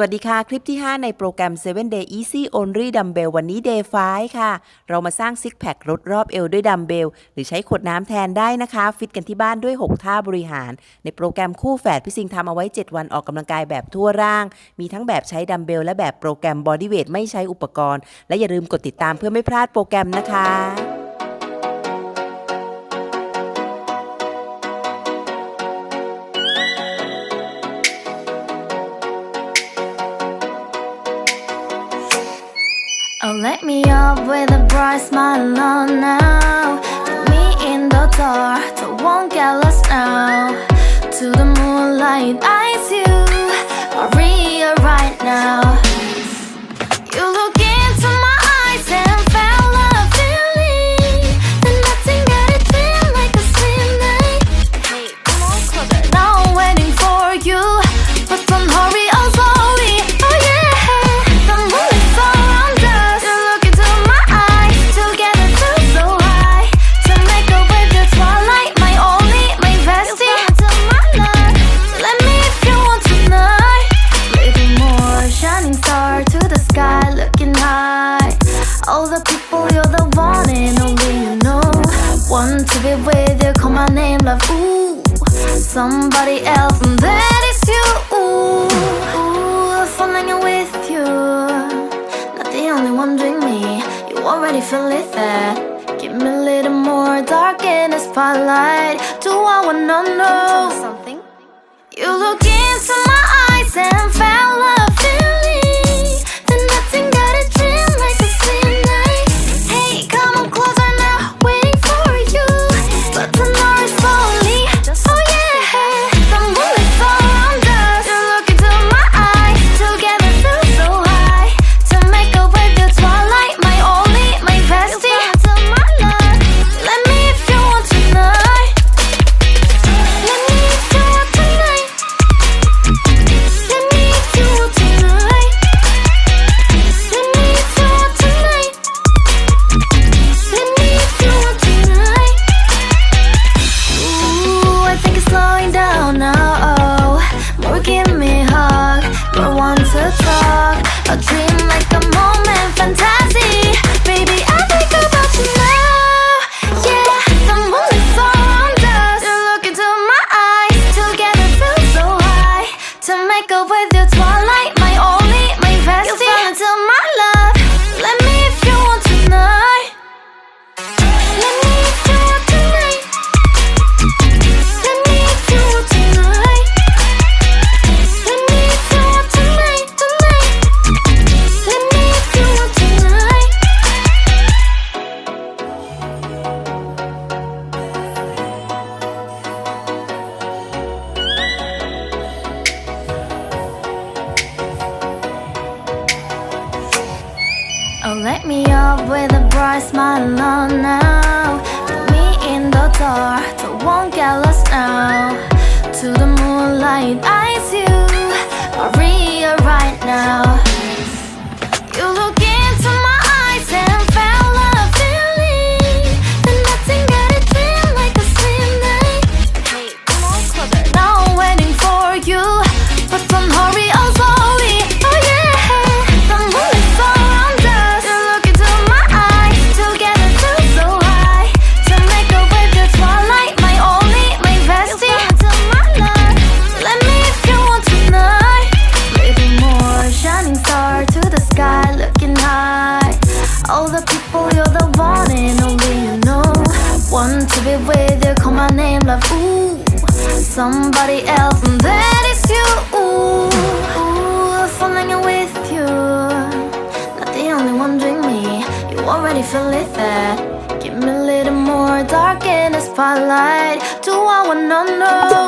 วัสดีค่ะ คลิปที่ 5 ในโปรแกรม 7 Day Easy Only Dumbbell วันนี้ Day 5 ค่ะ เรามาสร้างซิกแพคลดรอบเอวด้วยดัมเบล หรือใช้ขวดน้ำแทนได้นะคะ ฟิตกันที่บ้านด้วย 6 ท่าบริหาร ในโปรแกรมคู่แฝดพี่สิงห์ทำเอาไว้ 7 วันออกกำลังกายแบบทั่วร่าง มีทั้งแบบใช้ดัมเบลและแบบโปรแกรมบอดี้เวทไม่ใช้อุปกรณ์ และอย่าลืมกดติดตามเพื่อไม่พลาดโปรแกรมนะคะ Oh, let me up with a bright smile on now. Put me in the dark, so won't get lost now. To the moonlight, eyes you are real right now. To be with you, call my name, love. Ooh, somebody else, and that is you. Ooh, falling in with you. Not the only one doing me. You already feel it there. Give me a little more dark in the spotlight. Do I wanna know something? You look with a bright smile on now. Put me in the dark, so won't get lost now. To the moonlight, eyes you are real right now. All the people, you're the one and only you know. Want to be with you, call my name, love. Ooh, somebody else, and that is you. Ooh, ooh, falling in with you. Not the only one doing me. You already feel it there. Give me a little more dark in the spotlight. Do I wanna know?